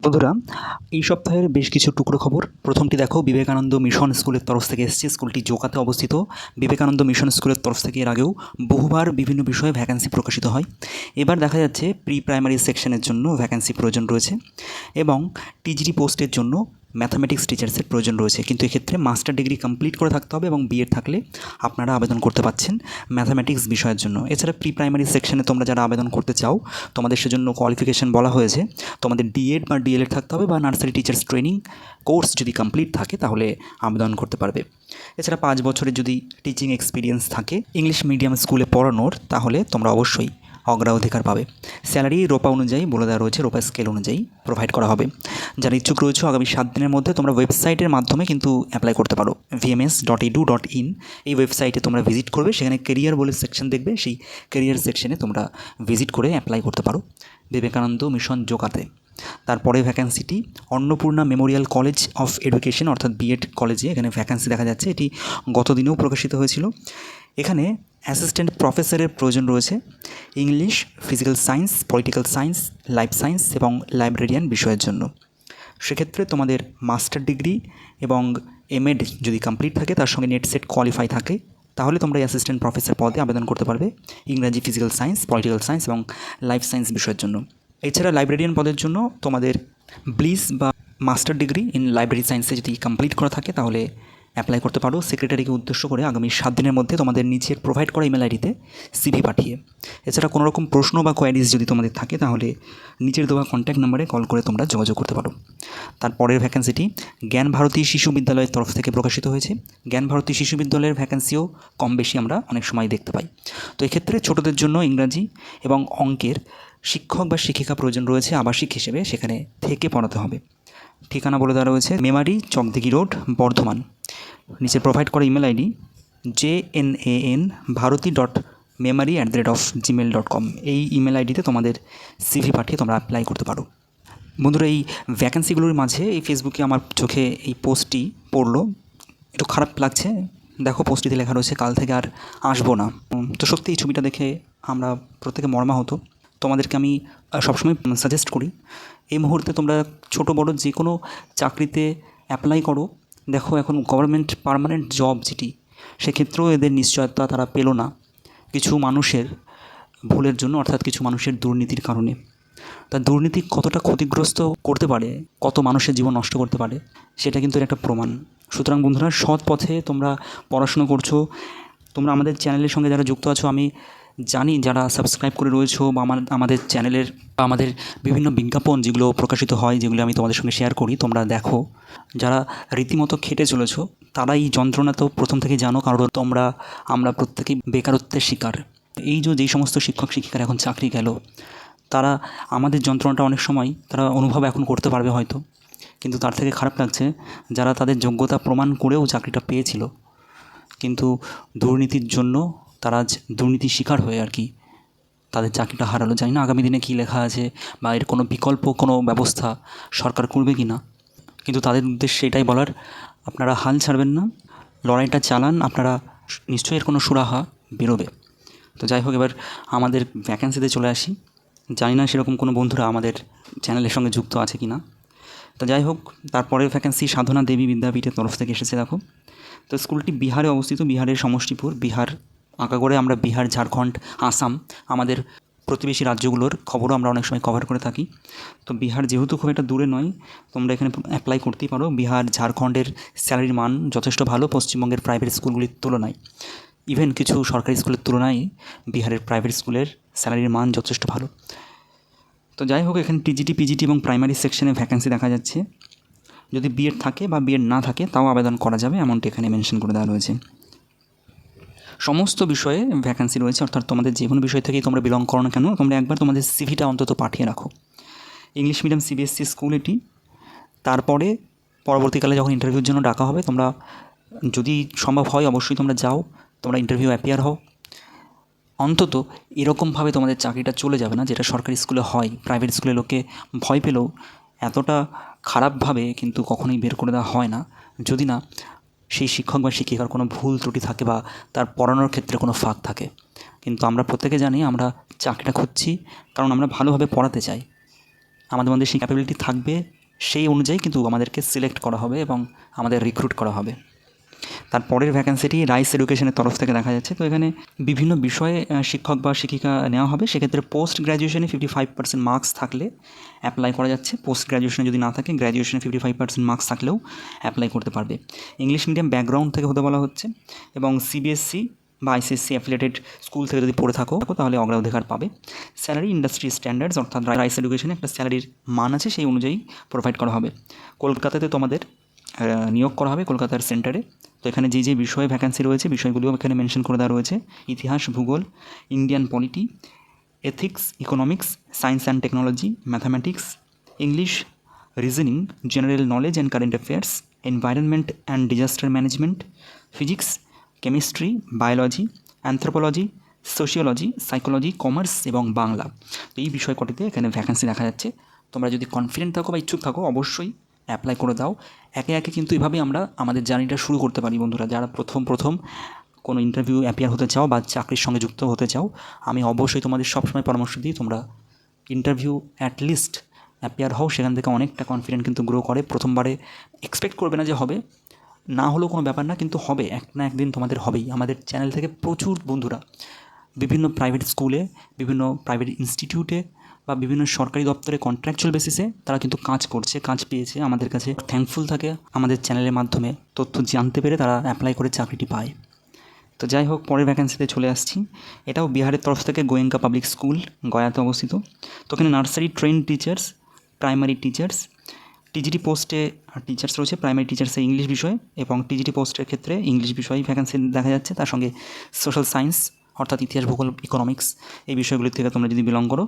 বন্ধুরা, এই সপ্তাহের বেশ কিছু টুকরো খবর। প্রথমটি দেখো, বিবেকানন্দ মিশন স্কুলের তরফ থেকে এসছে। স্কুলটি জোকাতে অবস্থিত। বিবেকানন্দ মিশন স্কুলের তরফ থেকে এর আগেও বহুবার বিভিন্ন বিষয়ে ভ্যাকান্সি প্রকাশিত হয়। এবার দেখা যাচ্ছে প্রি প্রাইমারি সেকশনের জন্য ভ্যাকান্সি প্রয়োজন রয়েছে এবং টিজিডি পোস্টের জন্য ম্যাথামেটিক্স টিচার্সের প্রয়োজন রয়েছে। কিন্তু এক্ষেত্রে মাস্টার ডিগ্রি কমপ্লিট করে থাকতে হবে এবং বিএড থাকলে আপনারা আবেদন করতে পারছেন ম্যাথামেটিক্স বিষয়ের জন্য। এছাড়া প্রি প্রাইমারি সেকশনে তোমরা যারা আবেদন করতে চাও, তোমাদের সেজন্য কোয়ালিফিকেশন বলা হয়েছে। তোমাদের ডিএড বা ডিএলএড থাকতে হবে বা নার্সারি টিচার্স ট্রেনিং কোর্স যদি কমপ্লিট থাকে, তাহলে আবেদন করতে পারবে। এছাড়া পাঁচ বছরের যদি টিচিং এক্সপিরিয়েন্স থাকে ইংলিশ মিডিয়াম স্কুলে পড়ানোর, তাহলে তোমরা অবশ্যই অগ্রাধিকার পাবে। স্যালারি রোপা অনুযায়ী বলে দেওয়া রয়েছে, রোপা স্কেল অনুযায়ী প্রোভাইড করা হবে। যারা ইচ্ছুক রয়েছে, আগামী সাত দিনের মধ্যে তোমরা ওয়েবসাইটের মাধ্যমে কিন্তু অ্যাপ্লাই করতে পারো। VMS dot edu dot in এই ওয়েবসাইটে তোমরা ভিজিট করবে, সেখানে কেরিয়ার বলে সেকশন দেখবে, সেই কেরিয়ার সেকশনে তোমরা ভিজিট করে অ্যাপ্লাই করতে পারো। বিবেকানন্দ মিশন জোকাতে তারপরে ভ্যাকান্সিটি Annapurna memorial college of education, অর্থাৎ বিএড কলেজে এখানে ভ্যাকান্সি দেখা যাচ্ছে। এটি গত দিনেও প্রকাশিত হয়েছিল। এখানে অ্যাসিস্ট্যান্ট প্রফেসরের প্রয়োজন রয়েছে English physical science political science life science এবং লাইব্রেরিয়ান বিষয়ের জন্য। সেক্ষেত্রে তোমাদের মাস্টার ডিগ্রি এবং এমএড যদি কমপ্লিট থাকে, তার সঙ্গে নেট সেট কোয়ালিফাই থাকে, তাহলে তোমরা অ্যাসিস্ট্যান্ট প্রফেসর পদে আবেদন করতে পারবে ইংরাজি ফিজিক্যাল সায়েন্স পলিটিক্যাল সায়েন্স এবং লাইফ সায়েন্স বিষয়ের জন্য। এছাড়া লাইব্রেরিয়ান পদের জন্য তোমাদের ব্লিস বা মাস্টার ডিগ্রি ইন লাইব্রেরি সায়েন্সে যদি কমপ্লিট করা থাকে, তাহলে অ্যাপ্লাই করতে পারো। সেক্রেটারিকে উদ্দেশ্য করে আগামী সাত দিনের মধ্যে তোমাদের নিচের প্রোভাইড করা ইমেল আইডিতে সিভি পাঠিয়ে। এছাড়া কোনো রকম প্রশ্ন বা কোয়ারিজ যদি তোমাদের থাকে, তাহলে নিচের দেওয়া কন্ট্যাক্ট নাম্বারে কল করে তোমরা যোগাযোগ করতে পারো। তারপরের ভ্যাকেন্সিটি জ্ঞান ভারতী শিশু বিদ্যালয়ের তরফ থেকে প্রকাশিত হয়েছে। জ্ঞান ভারতী শিশু বিদ্যালয়ের ভ্যাকেন্সিও কম বেশি আমরা অনেক সময় দেখতে পাই। তো এক্ষেত্রে ছোটোদের জন্য ইংরাজি এবং অঙ্কের শিক্ষক বা শিক্ষিকা প্রয়োজন রয়েছে আবাসিক হিসেবে, সেখানে থেকে পড়াতে হবে। ঠিকানা বলে দেওয়া রয়েছে মেমারি চকদিঘি রোড, বর্ধমান। নিচে প্রোভাইড করা email ID J N A N Bharati dot Memari at the rate of Gmail dot com এই ইমেল আইডিতে তোমাদের সিভি পাঠিয়ে তোমরা অ্যাপ্লাই করতে পারো। বন্ধুরা, এই ভ্যাকেন্সিগুলোর মাঝে এই ফেসবুকে আমার চোখে এই পোস্টটি পড়ল। একটু খারাপ লাগছে। দেখো পোস্টটিতে লেখা রয়েছে, কাল থেকে আর আসব না। তো সত্যি এই ছবিটা দেখে আমরা প্রত্যেকে মর্মা হতো তোমাদেরকে আমি সবসময় সাজেস্ট করি, এই মুহূর্তে তোমরা ছোট বড় যে কোনো চাকরিতে অ্যাপ্লাই করো। দেখো এখন গভর্নমেন্ট পার্মানেন্ট জব যেটি, সেক্ষেত্রেও এদের নিশ্চয়তা তারা পেল না। কিছু মানুষের ভুলের জন্য, অর্থাৎ কিছু মানুষের দুর্নীতির কারণে। তা দুর্নীতি কতটা ক্ষতিগ্রস্ত করতে পারে, কত মানুষের জীবন নষ্ট করতে পারে, সেটা কিন্তু একটা প্রমাণ। সুতরাং বন্ধুরা, সৎ পথে তোমরা পড়াশুনো করছ। তোমরা আমাদের চ্যানেলের সঙ্গে যারা যুক্ত আছো, আমি জানি যারা সাবস্ক্রাইব করে রয়েছো বা আমার, আমাদের চ্যানেলের বা আমাদের বিভিন্ন বিজ্ঞাপন যেগুলো প্রকাশিত হয়, যেগুলো আমি তোমাদের সঙ্গে শেয়ার করি, তোমরা দেখো। যারা রীতিমতো খেটে চলেছো তারা এই যন্ত্রণা তো প্রথম থেকে জানো, কারণ তোমরা, আমরা প্রত্যেকেই বেকারত্বের শিকার। এই যে, যেই সমস্ত শিক্ষক, শিক্ষিকারা এখন চাকরি গেল, তারা আমাদের যন্ত্রণাটা অনেক সময় তারা অনুভব এখন করতে পারবে হয়তো। কিন্তু তার থেকে খারাপ লাগছে, যারা তাদের যোগ্যতা প্রমাণ করেও চাকরিটা পেয়েছিল, কিন্তু দুর্নীতির জন্য তারা আজ দুর্নীতির শিকার হয়ে আর কি তাদের চাকরিটা হারালো। জানি না আগামী দিনে কী লেখা আছে বা এর কোনো বিকল্প, কোনো ব্যবস্থা সরকার করবে কি না। কিন্তু তাদের উদ্দেশ্যে এটাই বলার, আপনারা হাল ছাড়বেন না, লড়াইটা চালান, আপনারা নিশ্চয়ই এর কোনো সুরাহা বেরোবে। তো যাই হোক, এবার আমাদের ভ্যাকেন্সিতে চলে আসি। জানি না সেরকম কোনো বন্ধুরা আমাদের চ্যানেলের সঙ্গে যুক্ত আছে কি না। তো যাই হোক, তারপরের ভ্যাকেন্সি সাধনা দেবী বিদ্যাপীঠের তরফ থেকে এসেছে, দেখো। তো স্কুলটি বিহারে অবস্থিত, বিহারের সমষ্টিপুর, বিহার আঁকা করে আমরা বিহার, ঝাড়খণ্ড, আসাম, আমাদের প্রতিবেশী রাজ্যগুলোর খবরও আমরা অনেক সময় কভার করে থাকি। তো বিহার যেহেতু খুব একটা দূরে নয়, তোমরা এখানে অ্যাপ্লাই করতেই পারো। বিহার, ঝাড়খণ্ডের স্যালারির মান যথেষ্ট ভালো, পশ্চিমবঙ্গের প্রাইভেট স্কুলগুলির তুলনায়। ইভেন কিছু সরকারি স্কুলের তুলনায় বিহারের প্রাইভেট স্কুলের স্যালারির মান যথেষ্ট ভালো। তো যাই হোক, এখানে টিজিটি পিজিটি এবং প্রাইমারি সেকশনে ভ্যাকেন্সি দেখা যাচ্ছে। যদি বিএড থাকে বা বিএড না থাকে, তাও আবেদন করা যাবে, এমনটি এখানে মেনশন করে দেওয়া রয়েছে। সমস্ত বিষয়ে ভ্যাকেন্সি রয়েছে, অর্থাৎ তোমাদের যে কোনো বিষয় থেকেই তোমরা বিলং করো না কেন, তোমরা একবার তোমাদের সিভিটা অন্তত পাঠিয়ে রাখো। ইংলিশ মিডিয়াম সিবিএসসি স্কুল এটি। তারপরে পরবর্তীকালে যখন ইন্টারভিউর জন্য ডাকা হবে, তোমরা যদি সম্ভব হয় অবশ্যই তোমরা যাও, তোমরা ইন্টারভিউ অ্যাপিয়ার হও। অন্তত এরকমভাবে তোমাদের চাকরিটা চলে যাবে না, যেটা সরকারি স্কুলে হয়। প্রাইভেট স্কুলে লোকে ভয় পেলেও এতটা খারাপভাবে কিন্তু কখনোই বের করে দেওয়া হয় না। যদি না সেই শিক্ষক বা শিক্ষিকার কোনো ভুল ত্রুটি থাকে বা তার পড়ানোর ক্ষেত্রে কোনো ফাঁক থাকে। কিন্তু আমরা প্রত্যেকে জানি আমরা চাকরিটা খুঁজছি, কারণ আমরা ভালোভাবে পড়াতে চাই। আমাদের মধ্যে সেই ক্যাপাবিলিটি থাকবে, সেই অনুযায়ী কিন্তু আমাদেরকে সিলেক্ট করা হবে এবং আমাদের রিক্রুট করা হবে। তারপরের ভ্যাকেন্সিটি রাইস এডুকেশনের তরফ থেকে দেখা যাচ্ছে। তো এখানে বিভিন্ন বিষয়ে শিক্ষক বা শিক্ষিকা নেওয়া হবে। সেক্ষেত্রে পোস্ট গ্র্যাজুয়েশনে ফিফটি ফাইভ পার্সেন্ট মার্কস থাকলে অ্যাপ্লাই করা যাচ্ছে। পোস্ট গ্র্যাজুয়েশনে যদি না থাকে গ্র্যাজুয়েশনে ফিফটি ফাইভ পার্সেন্ট মার্কস থাকলেও অ্যাপ্লাই করতে পারবে। ইংলিশ মিডিয়াম ব্যাকগ্রাউন্ড থেকে হতে বলা হচ্ছে এবং সিবিএসসি বা আইসিএসসি অ্যাফিলেটেড স্কুল থেকে যদি পড়ে থাকো তাহলে অগ্রাধিকার পাবে। স্যালারি ইন্ডাস্ট্রি স্ট্যান্ডার্ডস অর্থাৎ রাইস এডুকেশনে একটা স্যালারির মান আছে, সেই অনুযায়ী প্রোভাইড করা হবে। কলকাতাতে তোমাদের নিয়োগ করা হবে কলকাতার সেন্টারে তো এখানে যে যে বিষয়ে ভ্যাকান্সি রয়েছে, বিষয়গুলিও এখানে মেনশন করে দেওয়া রয়েছে। ইতিহাস, ভূগোল Indian polity ethics economics science and technology mathematics English reasoning general knowledge and current affairs environment and disaster management physics chemistry biology anthropology sociology psychology commerce এবং বাংলা। তো এই বিষয় কটিতে এখানে ভ্যাকান্সি দেখা যাচ্ছে। তোমরা যদি কনফিডেন্ট থাকো বা ইচ্ছুক থাকো, অবশ্যই অ্যাপ্লাই করে দাও। একে একে কিন্তু এভাবেই আমরা আমাদের জার্নিটা শুরু করতে পারি বন্ধুরা। যারা প্রথম প্রথম কোনো ইন্টারভিউ অ্যাপিয়ার হতে চাও বা চাকরির সঙ্গে যুক্ত হতে চাও, আমি অবশ্যই তোমাদের সবসময় পরামর্শ দিই, তোমরা ইন্টারভিউ অ্যাটলিস্ট অ্যাপিয়ার হও। সেখান থেকে অনেকটা কনফিডেন্ট কিন্তু গ্রো করে। প্রথমবারে এক্সপেক্ট করবে না যে হবে। না হলেও কোনো ব্যাপার না, কিন্তু হবে। এক না একদিন তোমাদের হবেই। আমাদের চ্যানেল থেকে প্রচুর বন্ধুরা বিভিন্ন প্রাইভেট স্কুলে বিভিন্ন প্রাইভেট ইনস্টিটিউটে বা বিভিন্ন সরকারি দপ্তরে কন্ট্রাকচুয়াল বেসিসে তারা কিন্তু কাজ করছে, কাজ পেয়েছে, আমাদের কাছে থ্যাঙ্কফুল থাকে আমাদের চ্যানেলের মাধ্যমে তথ্য জানতে পেরে তারা অ্যাপ্লাই করে চাকরিটি পায়। তো যাই হোক, পরের ভ্যাকেন্সিতে চলে আসছি। এটাও বিহারের তরফ থেকে গোয়েঙ্কা পাবলিক স্কুল গয়াতে অবস্থিত। তো এখানে nursery train teachers primary teachers TGT পোস্টে টিচার্স রয়েছে প্রাইমারি টিচার্সে ইংলিশ বিষয় এবং টিজিটি পোস্টের ক্ষেত্রে ইংলিশ বিষয়ে ভ্যাকেন্সি দেখা যাচ্ছে। তার সঙ্গে সোশ্যাল সায়েন্স অর্থাৎ ইতিহাস, ভূগোল ইকোনমিক্স এই বিষয়গুলির থেকে তোমরা যদি বিলং করো,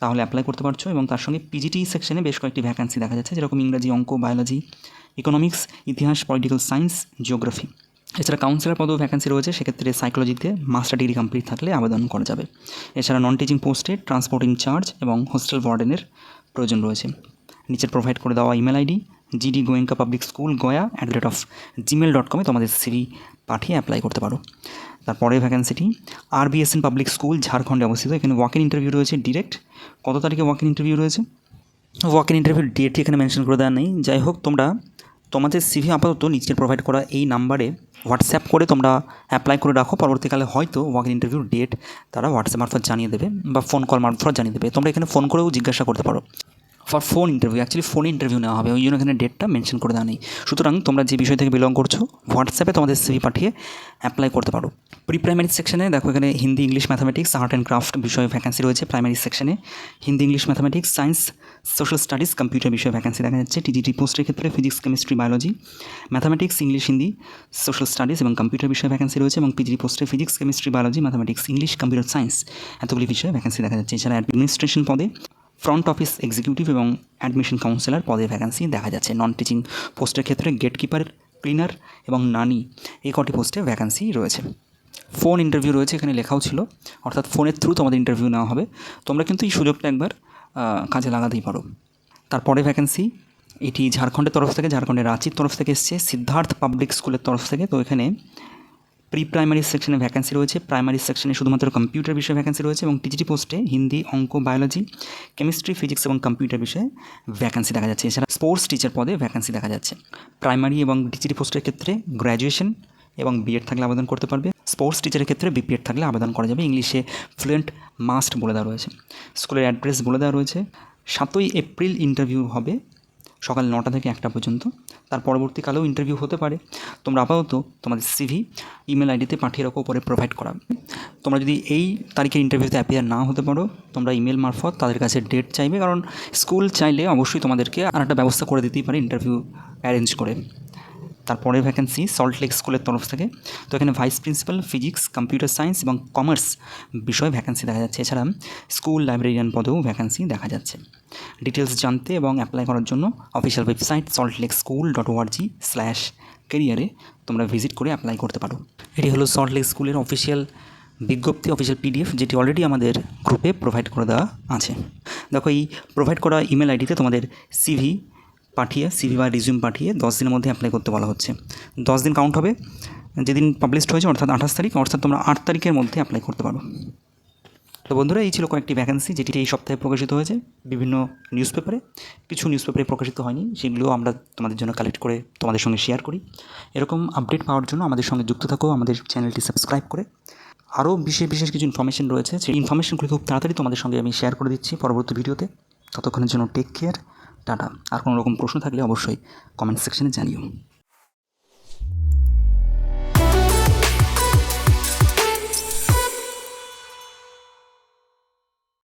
তাহলে অ্যাপ্লাই করতে পারছ এবং তার সঙ্গে পিজিটি সেকশনে বেশ কয়েকটি ভ্যাকেন্সি দেখা যাচ্ছে, যেরকম ইংরাজি, অঙ্ক বায়োলজি ইকোনমিক্স ইতিহাস পলিটিক্যাল সায়েন্স জিওগ্রাফি এছাড়া কাউন্সিলর পদেও ভ্যাকেন্সি রয়েছে, সেক্ষেত্রে সাইকোলজিতে মাস্টার ডিগ্রি কমপ্লিট থাকলে আবেদন করা যাবে। এছাড়া নন টিচিং পোস্টে ট্রান্সপোর্ট ইনচার্জ এবং হোস্টেল ওয়ার্ডেনের প্রয়োজন রয়েছে। নিচের প্রোভাইড করে দেওয়া email ID GD Goenka public school Gaya at the rate of Gmail dot কমে তোমাদের সিভি পাঠিয়ে অ্যাপ্লাই করতে পারো। তারপরে ভ্যাকেন্সিটি আরবিএসএন পাবলিক স্কুল ঝাড়খণ্ডে অবস্থিত। এখানে ওয়াক ইন ইন্টারভিউ রয়েছে ডিরেক্ট কত তারিখে ওয়াক ইন ইন্টারভিউ রয়েছে? ওয়াক ইন ইন্টারভিউ ডেটটি এখানে মেনশন করে দেওয়া নেই। যাই হোক, তোমরা তোমাদের সিভি আপাতত নিচে প্রোভাইড করা এই নাম্বারে হোয়াটসঅ্যাপ করে তোমরা অ্যাপ্লাই করে রাখো। পরবর্তীকালে হয়তো ওয়াক ইন ইন্টারভিউ ডেট তারা হোয়াটসঅ্যাপ মারফত জানিয়ে দেবে বা ফোন কল মারফত জানিয়ে দেবে। তোমরা এখানে ফোন করেও জিজ্ঞাসা করতে পারো। For phone interview actually phone interview নেওয়া হবে, ওই জন্য এখানে ডেটটা মেনশন করে দেওয়া নেই। সুতরাং তোমরা যে বিষয় থেকে বিলং করছ হোয়াটসঅ্যাপে তোমাদের সিভি পাঠিয়ে অ্যাপ্লাই করতে পারো। প্রি প্রাইমারি সেকশনে দেখো এখানে Hindi English mathematics art and craft বিষয়ে ভ্যাকেন্সি রয়েছে প্রাইমারি সেকশনে Hindi English mathematics science social studies computer বিষয়ে ভ্যাকেন্সি দেখা যাচ্ছে। টিজিটি পোস্টের ক্ষেত্রে physics chemistry biology mathematics English Hindi social studies এবং কম্পিউটার বিষয়ে ভ্যাকেন্সি রয়েছে এবং পিজিটি পোস্টে physics chemistry biology mathematics English computer science এতগুলি বিষয়ে ভ্যাকেন্সি দেখা যাচ্ছে। এছাড়া অ্যাডমিনিস্ট্রেশন পদে ফ্রন্ট অফিস এক্সিকিউটিভ এবং অ্যাডমিশন কাউন্সিলর পদে ভ্যাকেন্সি দেখা যাচ্ছে। নন টিচিং পোস্টের ক্ষেত্রে গেট কিপার ক্লিনার এবং নানি এই কটি পোস্টে ভ্যাকেন্সি রয়েছে। ফোন ইন্টারভিউ রয়েছে, এখানে লেখাও ছিল। অর্থাৎ ফোনের থ্রু তোমাদের ইন্টারভিউ নেওয়া হবে। তোমরা কিন্তু এই সুযোগটা একবার কাজে লাগাতেই পারো। তারপরে ভ্যাকেন্সি এটি ঝাড়খণ্ডের তরফ থেকে, ঝাড়খণ্ডের রাঁচির তরফ থেকে এসছে, সিদ্ধার্থ পাবলিক স্কুলের তরফ থেকে। তো এখানে প্রি প্রাইমারি সেকশনে ভ্যাকেন্সি রয়েছে। প্রাইমারি সেকশনে শুধুমাত্র কম্পিউটার বিষয়ে ভ্যাকেন্সি রয়েছে এবং টিজিটি পোস্টে হিন্দি, অঙ্ক বায়োলজি কেমিস্ট্রি ফিজিক্স এবং কম্পিউটার বিষয়ে ভ্যাকেন্সি দেখা যাচ্ছে। এছাড়া স্পোর্টস টিচার পদে ভ্যাকেন্সি দেখা যাচ্ছে। প্রাইমারি এবং ডিজিটি পোস্টের ক্ষেত্রে গ্র্যাজুয়েশন এবং বিএড থাকলে আবেদন করতে পারবে। স্পোর্টস টিচারের ক্ষেত্রে বিপিএড থাকলে আবেদন করা যাবে। ইংলিশে ফ্লুয়েন্ট মাস্ট বলে দেওয়া রয়েছে। স্কুলের অ্যাড্রেস বলে দেওয়া রয়েছে। সাতই এপ্রিল ইন্টারভিউ হবে। সকাল নটা থেকে একটা পর্যন্ত। তার পরবর্তীকালেও ইন্টারভিউ হতে পারে। তোমরা আপাতত তোমাদের সিভি ইমেল আইডিতে পাঠিয়ে রাখো, পরে প্রোভাইড করা। তোমরা যদি এই তারিখের ইন্টারভিউতে অ্যাপিয়ার না হতে পারো, তোমরা ইমেল মারফত তাদের কাছে ডেট চাইবে। কারণ স্কুল চাইলে অবশ্যই তোমাদেরকে আর একটা ব্যবস্থা করে দিতেই পারে ইন্টারভিউ অ্যারেঞ্জ করে। তারপরে ভ্যাকেন্সি সল্ট লেক স্কুলের তরফ থেকে। তো এখানে vice principal physics computer science এবং কমার্স বিষয়ে ভ্যাকেন্সি দেখা যাচ্ছে। এছাড়া স্কুল লাইব্রেরিয়ান পদেও ভ্যাকেন্সি দেখা যাচ্ছে। ডিটেলস জানতে এবং অ্যাপ্লাই করার জন্য official website Salt Lake school dot ORG slash কেরিয়ারে তোমরা ভিজিট করে অ্যাপ্লাই করতে পারো। এটি হলো সল্ট লেক স্কুলের অফিসিয়াল বিজ্ঞপ্তি অফিসিয়াল পিডিএফ যেটি অলরেডি আমাদের গ্রুপে প্রোভাইড করে দেওয়া আছে। দেখো, এই প্রোভাইড করা ইমেল আইডিতে তোমাদের সিভি পাঠিয়ে সিভি বা রিজিউম পাঠিয়ে দশ দিনের মধ্যে অ্যাপ্লাই করতে বলা হচ্ছে। দশ দিন কাউন্ট হবে। যেদিন পাবলিশড হয়েছে, অর্থাৎ আঠাশ তারিখ, অর্থাৎ তোমরা আট তারিখের মধ্যে অ্যাপ্লাই করতে পারো। তো বন্ধুরা, এই ছিল কয়েকটি ভ্যাকেন্সি যেটি এই সপ্তাহে প্রকাশিত হয়েছে বিভিন্ন নিউজ পেপারে কিছু নিউজ পেপারে প্রকাশিত হয়নি, সেগুলো আমরা তোমাদের জন্য কালেক্ট করে তোমাদের সঙ্গে শেয়ার করি। এরকম আপডেট পাওয়ার জন্য আমাদের সঙ্গে যুক্ত থাকো, আমাদের চ্যানেলটি সাবস্ক্রাইব করে। আরও বিশেষ বিশেষ কিছু ইনফরমেশন রয়েছে, সেই ইনফরমেশনগুলো খুব তাড়াতাড়ি তোমাদের সঙ্গে আমি শেয়ার করে দিচ্ছি পরবর্তী ভিডিওতে। ততক্ষণের জন্য টেক কেয়ার টাটা। আর কোনো রকম প্রশ্ন থাকলে অবশ্যই কমেন্ট সেকশনে জানিও।